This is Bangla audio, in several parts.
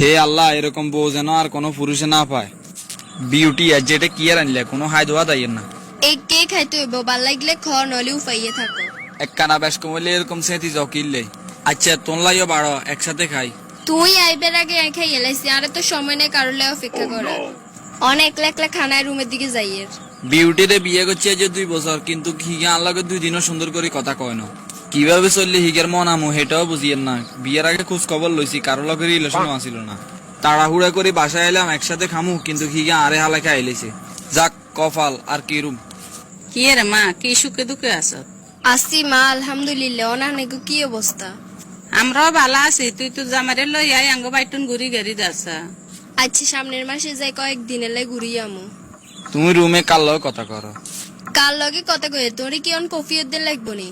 হে আল্লাহ এরকম বউ যেন আর কোনো পুরুষে না পায়। বিউটি আর যেটা কি আর আনলে কোনো হাই দোয়া দাইয়ের না। এই কে খাইতে হইব? ভালো লাগলে খ নলে উফাইয়ে থাকো। এক কানা বেশ কমলে এরকম সেতি জকিললে আচ্ছা তোনলাইও বাড়ো একসাথে খাই। তুই আইবার আগে এক খাই এলাইছি আরে তো সময় নেই কারোলে অপেক্ষা করা অনেক একলা একলা খানায় রুমের দিকে যাইয়ের। বিউটিতে বিয়ে করছে যে দুই বছর কিন্তু হিগে আল্লাহকে দুই দিনও সুন্দর করে কথা কয় না। কীভাবে চললে হিগের মন আমু হেটাও বুঝিয়েন না। বিয়ের আগে খোঁজ খবর লইছি কারও লগে রিলেশনও আসিল না। তাড়াহুড়া করে বাসায় এলাম একসাথে খামু কিন্তু হিগে আরে হালাকে আইলেছে যাক কফাল আর কি রুম? কি রে মা কি সুখে দুঃখে আছ? আসছি মা আলহামদুলিল্লাহ অনানেকু কি অবস্থা? আমরাও ভালো আছি তুই তো জামারে লই আই আঙ্গ বাইটুন ঘুরি গাড়ি যাচ্ছা আচ্ছা সামনের মাসে যাই কয়েকদিন এলে ঘুরি আমু। তুমি রুমে কার লগে কথা করো? কার লগে কথা কয়ে তোরে কি অন কফিয়ত দিয়ে লাগবো নি?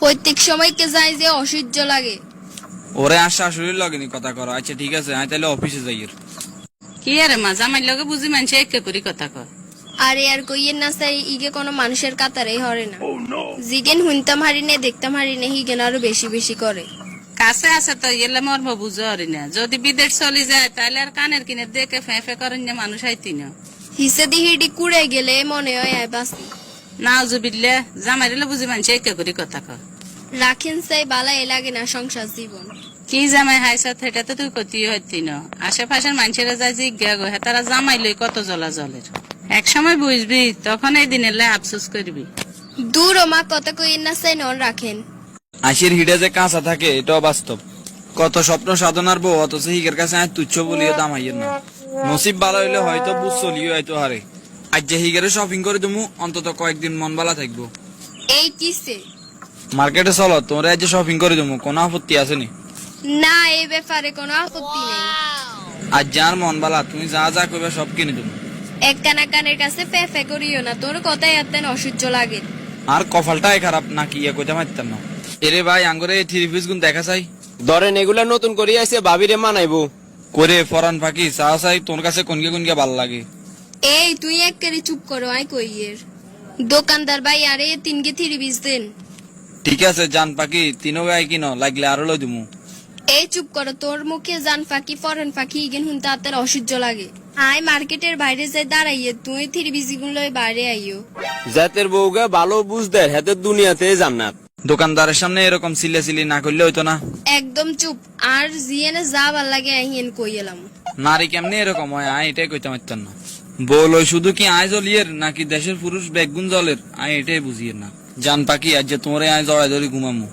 প্রত্যেক সময় কে যাই যে অসহ্য লাগে। ওরে আর শাশুড়ির লগে নি কথা করো। আচ্ছা ঠিক আছে আমি তাহলে অফিসে যাই কি রে মা জামাই লগে বুঝি মানুষ একে করি কথা কয় আরে আর কইয়ের না চাই ইগে কোনো মানুষের কাতারে হরে না। জিগেন হুনতাম হারি নে দেখতাম হারি নে হিগেন আরও বেশি বেশি করে। কাছে আছে তো এলে মর্ম বুঝো হরি না। যদি বিদেশ চলে যায় তাহলে আর কানের কিনে দেখে ফে ফে করেন না মানুষ আইতি না। হিসে দিহিডি কুড়ে গেলে মনে হয় আয় বাসি নাও জুবিল্লে জামাই রে বুঝি মানুষ একে করি কথা কয় রাখেন চাই বালা এ লাগে না সংসার জীবন। কি জামাই হাইসা সেটা তো তুই কতি হইতি না। আশেপাশের মানুষেরা যায় জিজ্ঞা গো তারা জামাই লই কত জ্বলা জলের এক সময় বুঝবি তখন এই দিনের লাই আফসোস করবি। দূর ও মা কথা কইয়ের না চাই নন রাখেন। আশির হিডে যে কাঁচা থাকে এটাও বাস্তব। কত স্বপ্ন সাধনার বউ অথচ হিগের কাছে আজ তুচ্ছ বলিও দাম হাইয়ের না। নসিব ভালো হইলে হয়তো বুঝ চলিও হয়তো হারে। আজ যে হিগেরে শপিং করে তুমি অন্তত কয়েকদিন মন ভালো থাকব। এই কিসে? মার্কেটে চলো তোমরা আজ শপিং করে দেবো কোনো আপত্তি আছে নি না এই ব্যাপারে কোনো আপত্তি নেই। আজ যার মন বালা তুমি যা যা করবে সব কিনে দেবো। এক কানা কানের কাছে ফে ফে করিও না তোর কথাই এতেন অসহ্য লাগে। আর কপালটাই খারাপ নাকি ইয়ে কইতে পারতাম না। এরে ভাই আঙ্গরে থ্রি পিস গুণ দেখা চাই। ধরেন এগুলা নতুন করে আইছে ভাবিরে মানাইবো। করে ফরান ফাঁকি চা চাই তোর কাছে কোনকে কোনকে ভালো লাগে। এই তুই এক করে চুপ করো আই কইয়ের দোকানদার ভাই আরে তিনকে থ্রি পিস দেন। ঠিক আছে জান পাখি তিনও গাই কিনো লাগলে আরও লই দিমু। এই চুপ করো তোর মুখে জান ফাঁকি ফরেন ফাঁকি ইগেন হুনতে হাতের অসহ্য লাগে। আয় মার্কেটের বাইরে যাই দাঁড়াইয়ে তুই থ্রি বিজি গুলো বাইরে আইও জাতের বউকে ভালো বুঝ দেয় হাতে দুনিয়াতে জান্নাত। দোকানদারের সামনে এরকম সিলে সিলি না করলে হইতো না। একদম চুপ আর জিয়ানে যা ভালো লাগে আইয়েন কই এলাম। নারী কেমনি এরকম হয়? আয় এটাই কইতে পারতাম না। বল ওই শুধু কি আয় জ্বলিয়ের নাকি দেশের পুরুষ বেগুন জলের? আয় এটাই বুঝিয়ে না। জান পাখি আজ যে তোমরে আয় জড়াই ধরি ঘুমামু।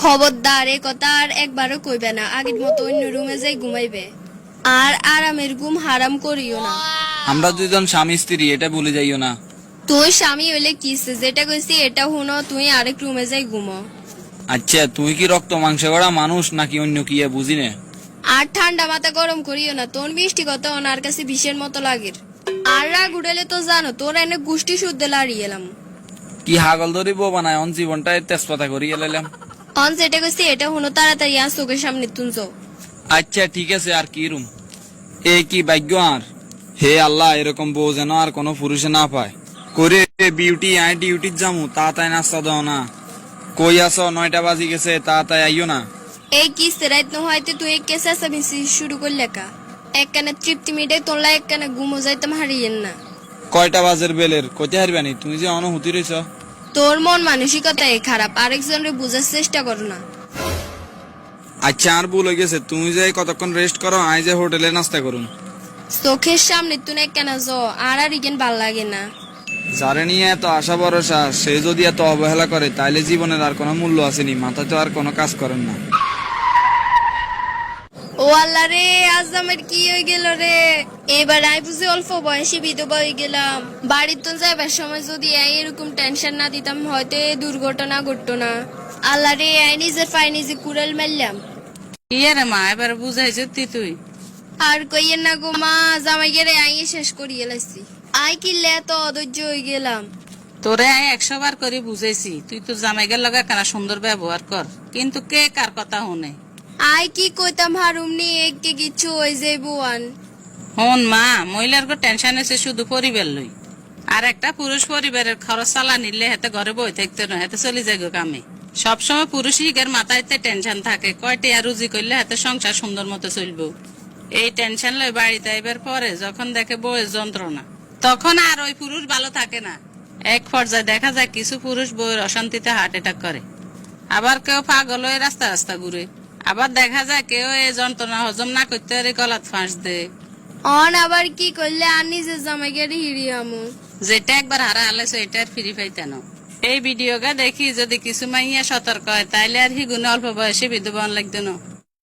খবরদার এ কথা আর একবারও কইবে না। আগের মতো অন্য রুমে যাই ঘুমাইবে। আর আরামের ঘুম হারাম করিও না। আমরা দুইজন স্বামী স্ত্রী এটা ভুলে যাইও না। তুই স্বামী হইলে কিসে যেটা কইছি এটা হুনো তুই আরেক রুমে যাই ঘুমো। আচ্ছা তুই কি রক্ত মাংস গড়া মানুষ নাকি অন্য কি এ বুঝি নে? আর ঠান্ডা মাথা গরম করিও না তোর মিষ্টি কথা ওনার কাছে বিষের মতো লাগে আর রাগ উড়েলে তো জানো তোর এনে গুষ্টি শুদ্ধ লাড়িয়ে এলাম। কি হাগল ধরি বউ বানায় অন জীবনটাই তেজপাতা করি এলাম অন যেটা কইছি এটা হুনো তাড়াতাড়ি আর চোখের সামনে তুনছো আচ্ছা ঠিক আছে আর কি রুম? এ কি ভাগ্য আর? হে আল্লাহ এরকম বউ যেন আর কোনো পুরুষে না পায়। করে বিউটি আই ডিউটি যামু তা তাই নাস্তা দাও না। কই আছো নয়টা বাজি গেছে তা তাই আইও না। এই কি সেরাইত হয়তো তুই এক কেসে মিশি শুরু করলে কা। এক কানে তৃপ্তি মিটাই তোলা এক কানে ঘুমো যাইতাম হারিয়েন না। কয়টা বাজের বেলের? কইতে হারবানি তুমি যে অনুভূতি রয়েছ তোর মন মানসিকতা এই খারাপ আরেকজনের বুঝার চেষ্টা করো না। আচ্ছা আর ভুল হয়ে গেছে। তুমি যে কতক্ষণ রেস্ট করো আই যে হোটেলে নাস্তা করুন চোখের সামনে তুই কেন জ আর আর ইগেন ভালো লাগে না। যারে নিয়ে এত আশা ভরসা সে যদি এত অবহেলা করে তাইলে জীবনের আর কোনো মূল্য আসেনি। মাথায় তো আর কোনো কাজ করেন না। ও আল্লাহ রে আজ আমার কি হয়ে গেল রে? এবার আই বুঝে অল্প বয়সে বিধবা হয়ে গেলাম। বাড়ির তো যাইবার সময় যদি এরকম টেনশন না দিতাম হয়তো দুর্ঘটনা ঘটতো না। আল্লাহ রে আই নিজের পায়ে নিজে কুড়াল মারলাম। কি রে মা এবার বুঝাইছ তুই। আর কইয়ের না গো মা জামাই গেরে আইয়ে শেষ করিয়ে লাইছি। আই কিনলে এত অধৈর্য হয়ে গেলাম। তোরে আমি একশো বার করে বুঝাইছি তুই তো জামাইগের লগা কেনা সুন্দর ব্যবহার কর। কিন্তু কে কার কথা শুনে? আই কি কইতাম, হারুম নি একে কিছু হয়ে যাইব আন। হন মা, মহিলার টেনশন আছে শুধু পরিবার লই। আর একটা পুরুষ পরিবারের খরচ চালা নিলে হাতে ঘরে বই থাকতে না হাতে চলে যায় গো কামে। সবসময় পুরুষ হিগের মাথায় টেনশন থাকে, কয়টি আর রুজি করলে হাতে সংসার সুন্দর মতো চলবো। এই টেনশন লয় বাড়িতে এবার পরে যখন দেখে বউয়ের যন্ত্রণা, তখন আর ওই পুরুষ ভালো থাকে না। এক পর্যায়ে দেখা যায় কিছু পুরুষ বউয়ের অশান্তিতে হার্ট অ্যাটাক করে। আবার কেউ পাগল হয়ে রাস্তা রাস্তা ঘুরে। আবার দেখা যায় কেউ এই যন্ত্রণা হজম না করতে পারে গলাত ফাঁস দেয়। অন আবার কি করলে আর নিজের জামাইকে হিড়ি আমু। যেটা একবার হারা হালাইছো এটা আর ফিরি পাইতেন এই ভিডিওটা দেখি যদি কিছু মাইয়া সতর্ক হয় তাইলে আর হিগুনে অল্প বয়সে বিধবা লাগতো না।